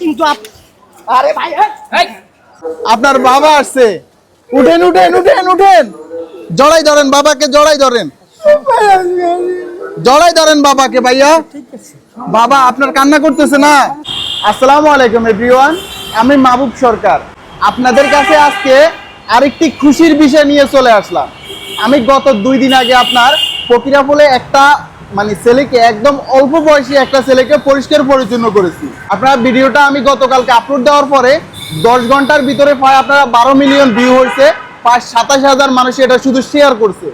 কিন্তু আরে ভাই আপনার বাবা আসছে। উঠেন উঠেন উঠেন উঠেন। জড়াই ধরেন বাবাকে জড়াই ধরেন। জড়াই ধরেন বাবাকে ভাইয়া। বাবা আপনার কান্না করতেছে না? আসসালামু আলাইকুম এভরিওয়ান আমি মাহবুব সরকার। আপনাদের কাছে আজকে আরেকটি খুশির বিষয় নিয়ে চলে আসলাম। আমি গত দুই দিন আগে আপনার ফকিরাপুলে একটা মানে ছেলেকে একদম অল্প বয়সী একটা ছেলেকে পরিষ্কার পরিচ্ছন্ন করেছি। আপনার ভিডিওটা আমি গতকালকে আপলোড দেওয়ার পরে দশ ঘণ্টার ভিতরে প্রায় আপনারা বারো মিলিয়ন ভিউ হয়েছে, প্রায় সাতাশ হাজার মানুষ এটা শুধু শেয়ার করছে।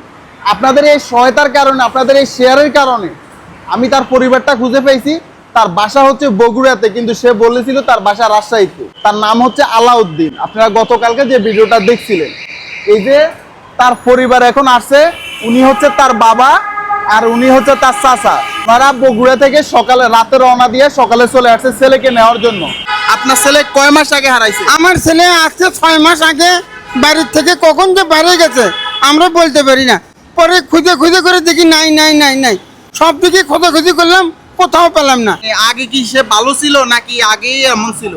আপনাদের এই সহায়তার কারণে, আপনাদের এই শেয়ারের কারণে আমি তার পরিবারটা খুঁজে পেয়েছি। তার বাসা হচ্ছে বগুড়াতে, কিন্তু সে বলেছিল তার বাসা রাজশাহীতে। তার নাম হচ্ছে আলাউদ্দিন। আপনারা গতকালকে যে ভিডিওটা দেখছিলেন, এই যে তার পরিবার এখন আসছে, উনি হচ্ছে তার বাবা আর উনি হচ্ছে তার চাচা। তারা বগুড়া থেকে সকালে রাতে রওনা দিয়ে সকালে চলে আসছে ছেলেকে নেওয়ার জন্য। আপনার ছেলে কয় মাস আগে হারাইছে? আমার ছেলে আসছে ছয় মাস আগে বাড়ির থেকে কখন যে বাইরে গেছে আমরা বলতে পারি না। পরে খুঁজে খুঁজে করে দেখি নাই নাই নাই নাই। সব দিকে খোঁজাখুঁজি করলাম কোথাও পেলাম না। আগে কি সে ভালো ছিল নাকি আগে এমন ছিল?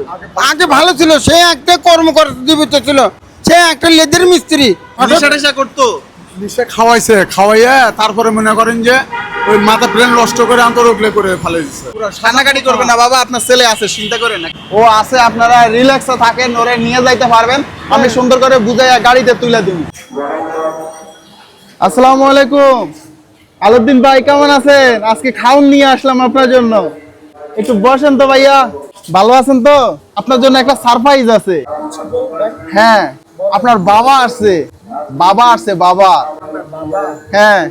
আগে ভালো ছিল সে একটা কর্মকর্তা জীবিত ছিল। সে একটা লেদের মিস্ত্রি। করতো? নিশ্চয় খাওয়াইছে খাওয়াইয়া তারপরে মনে করেন যে ওই মাথা ব্রেন নষ্ট করে আন্তরোগলে করে ফেলে দিচ্ছে কান্নাকাটি করবেন না বাবা আপনার ছেলে আছে চিন্তা করেন না। ও আছে আপনারা রিল্যাক্সে থাকেন ওরে নিয়ে যাইতে পারবেন। আমি সুন্দর করে বুঝাইয়া গাড়িতে তুলে দিব আসসালামু আলাইকুম। আলুদ্দিন ভাই কেমন আছেন? আজকে খাউন নিয়ে আসলাম আপনার জন্য। একটু বসেন তো ভাইয়া। ভালো আছেন তো? আপনার জন্য একটা সারপ্রাইজ আছে। হ্যাঁ আপনার বাবা আসছে। বাবা আসছে, বাবা। হ্যাঁ।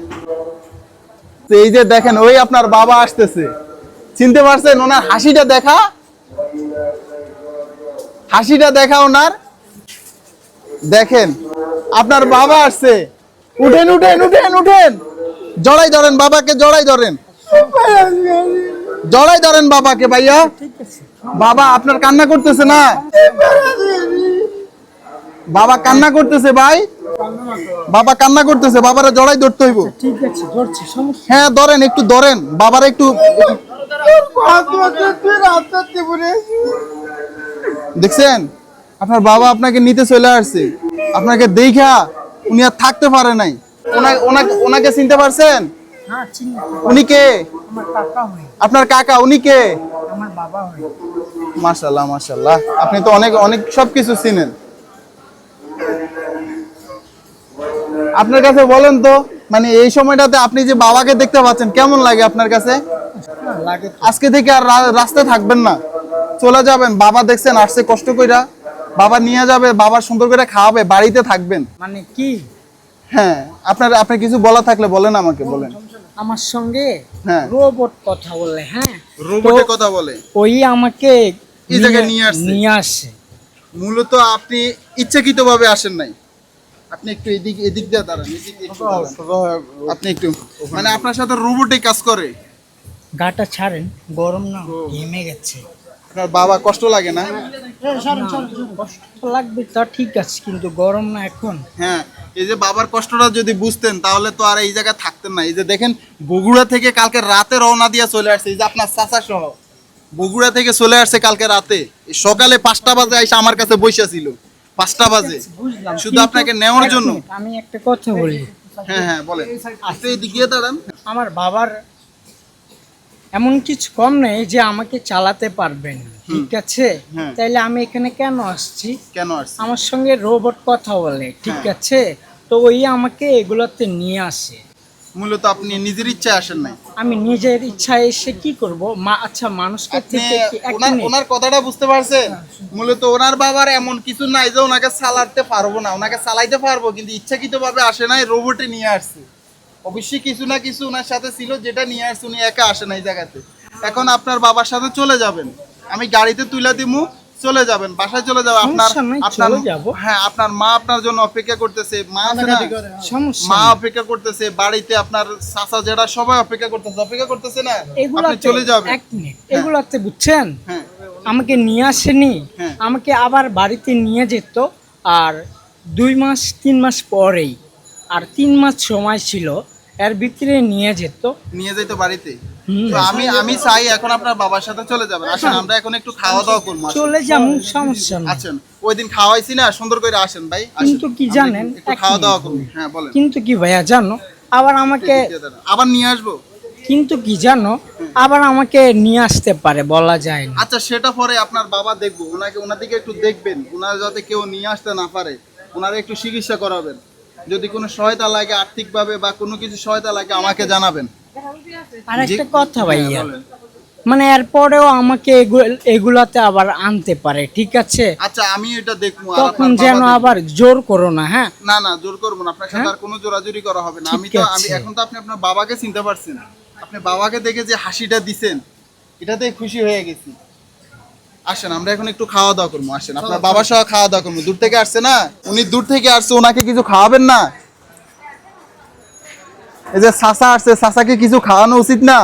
তো এই যে দেখেন, ওই আপনার বাবা আসতেছে। চিনতে পারছেন? ওনার হাসিটা দেখা? হাসিটা দেখা ওনার। দেখেন, আপনার বাবা আসছে। উঠেন উঠেন উঠেন উঠেন। জড়াই ধরেন বাবাকে, জড়াই ধরেন। জড়াই ধরেন বাবাকে, ভাইয়া। বাবা, আপনার কান্না করতেছে না? বাবা কান্না করতেছে ভাই। বাবা কান্না করতেছে বাবারা জড়াই ধরতে হইব। ঠিক আছে ধরছি সমস্যা হ্যাঁ ধরেন একটু ধরেন বাবার একটু দেখছেন? আপনার বাবা আপনাকে নিতে চলে আসছে। আপনাকে দেখা উনি আর থাকতে পারে নাই। ওনা- ওনাকে চিনতে পারছেন? উনি কে? আপনার কাকা উনি কে? আমার বাবা মাশাল্লাহ মাশাল্লাহ আপনি তো অনেক অনেক সবকিছু চিনেন। আপনার কাছে বলেন তো মানে এই সময়টাতে আপনি যে বাবাকে দেখতে পাচ্ছেন কেমন লাগে আপনার কাছে? হ্যাঁ। আজকে থেকে আর রাস্তায় থাকবেন না। চলে যাবেন বাবা দেখছেন আসছে কষ্ট কইরা। বাবা নিয়ে যাবে বাবা সুন্দর করে খাওয়াবে বাড়িতে থাকবেন। মানে কি? হ্যাঁ আপনার আপনি কিছু বলা থাকলে বলেন আমাকে বলেন। আমার সঙ্গে হ্যাঁ। রোবট কথা বলে হ্যাঁ? রোবটের কথা বলে। ওই আমাকে এই জায়গায় নিয়ে আসছে? নিয়ে আসে। মূলত আপনি ইচ্ছাকৃতভাবে আসেন নাই। আপনি একটু এদিক এদিক দিয়ে দাঁড়ান এদিক দিয়ে একটু দাঁড়ান। আপনি একটু মানে আপনার সাথে রোবটে কাজ করে। গাটা ছাড়েন গরম না ঘেমে গেছে। আপনার বাবা কষ্ট লাগে না? কষ্ট লাগবে তা ঠিক আছে কিন্তু গরম না এখন। হ্যাঁ এই যে বাবার কষ্টটা যদি বুঝতেন তাহলে তো আর এই জায়গায় থাকতেন না। এই যে দেখেন বগুড়া থেকে কালকে রাতে রওনা দিয়ে চলে আসছে। এই যে আপনার চাচা সহ বগুড়া থেকে চলে আসছে কালকে রাতে। এই সকালে পাঁচটা বাজে এসে আমার কাছে বসে ছিল। পাঁচটা বাজে। শুধু আপনাকে নেওয়ার জন্য? আমি একটা কথা বলি। হ্যাঁ হ্যাঁ বলেন। আপনি এদিক দাঁড়ান। আমার বাবার এমন কিছু কম নেই যে আমাকে চালাতে পারবেন। ঠিক আছে? হ্যাঁ। তাইলে আমি এখানে কেন আসছি? কেন আসছে আমার সঙ্গে রোবট কথা বলে। ঠিক। আছে? তো ওই আমাকে এগুলোতে নিয়ে আসে। মূলত আপনি নিজের ইচ্ছা আসেন নাই? আমি নিজের ইচ্ছায় এসে কি করব? মা আচ্ছা মানুষকে থেকে ওনার ওনার কথাটা বুঝতে পারছেন? মূলত ওনার বাবার এমন কিছু নাই যে ওনাকে চালাতে পারব না। ওনাকে চালাইতে পারব কিন্তু ইচ্ছাকৃত ভাবে আসে নাই রোবটে নিয়ে আসছে। অবশ্যই কিছু না কিছু ওনার সাথে ছিল যেটা নিয়ে আসছে উনি একা আসে নাই জায়গাতে। এখন আপনার বাবার সাথে চলে যাবেন। আমি গাড়িতে তুলে দিমু চলে যাবেন বাসায় চলে যাবেন আপনার আপনার হ্যাঁ আপনার মা আপনার জন্য অপেক্ষা করতেছে মা মা অপেক্ষা করতেছে বাড়িতে আপনার চাচা যেটা সবাই অপেক্ষা করতেছে অপেক্ষা করতেছে না? আপনি চলে যাবেন। এক মিনিট। এগুলাতে বুঝছেন? হ্যাঁ। আমাকে নিয়ে আসেনি। হ্যাঁ। আমাকে আবার বাড়িতে নিয়ে যেত আর দুই মাস তিন মাস পরেই আর তিন মাস সময় ছিল এর ভিতরে নিয়ে যেত। নিয়ে যেত বাড়িতে। তো আমি আমি চাই এখন আপনার বাবার সাথে চলে যাবেন। আসেন আমরা এখন একটু খাওয়া দাওয়া করব চলে যেমন সমস্যা আছেন ওই দিন খাওয়াইছি না সুন্দর করে আসেন ভাই কিন্তু কি জানেন, একটু খাওয়া দাওয়া করব। হ্যাঁ বলেন। কিন্তু কি ভাইয়া জানো আবার আমাকে আবার নিয়ে আসব? কিন্তু কি জানো আবার আমাকে নিয়ে আসতে পারে বলা যায় না। আচ্ছা সেটা পরে আপনার বাবা দেখব। ওনাকে ওনার দিকে একটু দেখবেন। ওনার যাতে কেউ নিয়ে আসতে না পারে ওনারা একটু চিকিৎসা করাবেন। যদি কোনো সহায়তা লাগে আর্থিকভাবে বা কোনো কিছু সহায়তা লাগে আমাকে জানাবেন। আর একটা কথা ভাইয়া। হ্যাঁ, মানে এরপরেও আমাকে এগুলাতে আবার আনতে পারে ঠিক আছে? আচ্ছা আমি এটা দেখব তখন যেন আবার জোর করো না হ্যাঁ? না না জোর করব না আপনার সাথে হ্যাঁ? আর কোনো জোরাজুরি করা হবে না। আমি তো আমি এখন তো আপনি আপনার বাবাকে চিনতে পারছেন। আপনি বাবাকে দেখে যে হাসিটা দিছেন এটাতে খুশি হয়ে গেছি। আসেন আমরা এখন একটু খাওয়া দাওয়া করব আসেন। আপনার বাবার সহ খাওয়া দাওয়া করব। দূর থেকে আসছে না? উনি দূর থেকে আসছে ওনাকে কিছু খাওয়াবেন না? এই যে সাসা আসছে সাসাকে কিছু খাওয়ানো উচিত না?